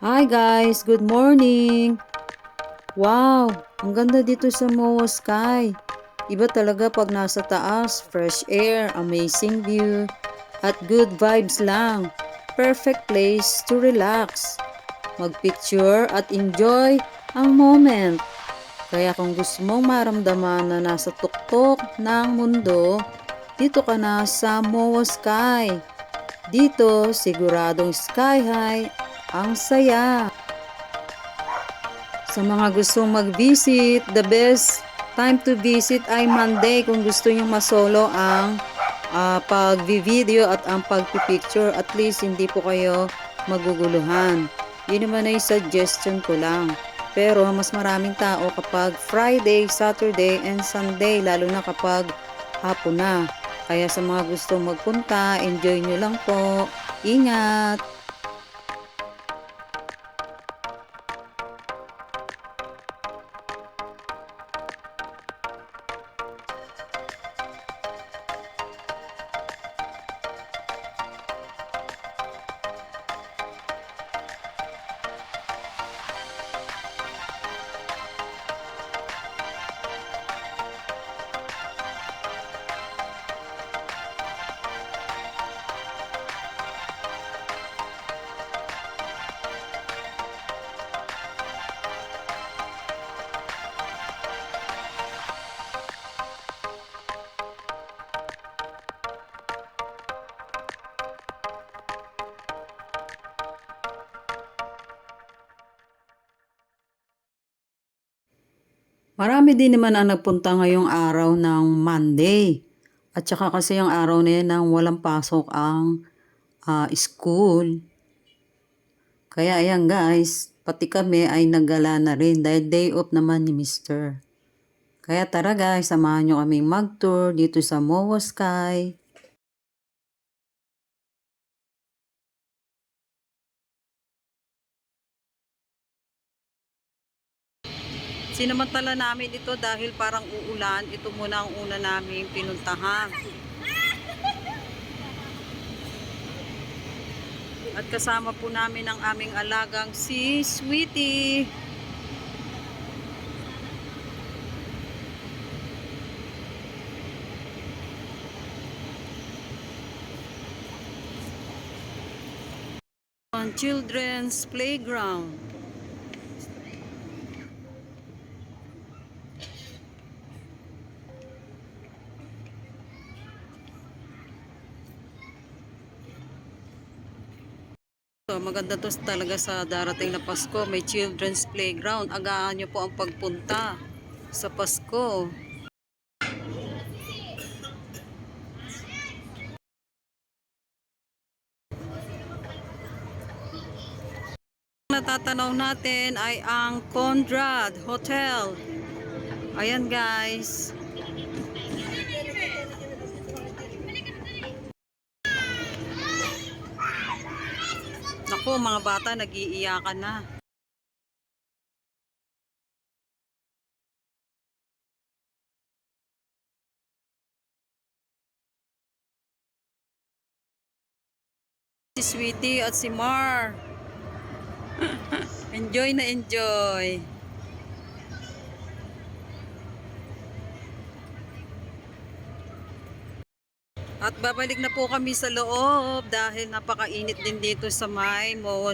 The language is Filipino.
Hi guys, good morning! Wow, ang ganda dito sa Moa Sky. Iba talaga pag nasa taas, fresh air, amazing view, at good vibes lang. Perfect place to relax, magpicture at enjoy ang moment. Kaya kung gusto mong maramdaman na nasa tuktok ng mundo, dito ka na sa Moa Sky. Dito, siguradong sky high ang saya. Sa mga gustong mag-visit, the best time to visit ay Monday kung gusto nyo masolo ang ah, pag-video at ang pag-picture. At least hindi po kayo maguguluhan. Yun naman ay suggestion ko lang. Pero mas maraming tao kapag Friday, Saturday, and Sunday, lalo na kapag hapon na. Kaya sa mga gusto magpunta, enjoy nyo lang po. Ingat! Marami din naman ang nagpunta ngayong araw ng Monday. At saka kasi yung araw na yan nang walang pasok ang ah, school. Kaya ayan guys, pati kami ay naggala na rin dahil day off naman ni Mr. Kaya tara guys, samahan nyo kaming mag-tour dito sa Moa Sky. Sinamantala namin ito dahil parang uulan. Ito muna ang una namin pinuntahan. At kasama po namin ang aming alagang si Sweetie. Children's Playground. So, maganda to talaga sa darating na Pasko. May children's playground. Agahan nyo po ang pagpunta sa Pasko. Natatanaw natin ay ang Conrad Hotel. Ayan guys. Naku, mga bata nag-iiyakan na. Si Sweetie at si Mar. enjoy na enjoy. At babalik na po kami sa loob dahil napakainit din dito sa may Moa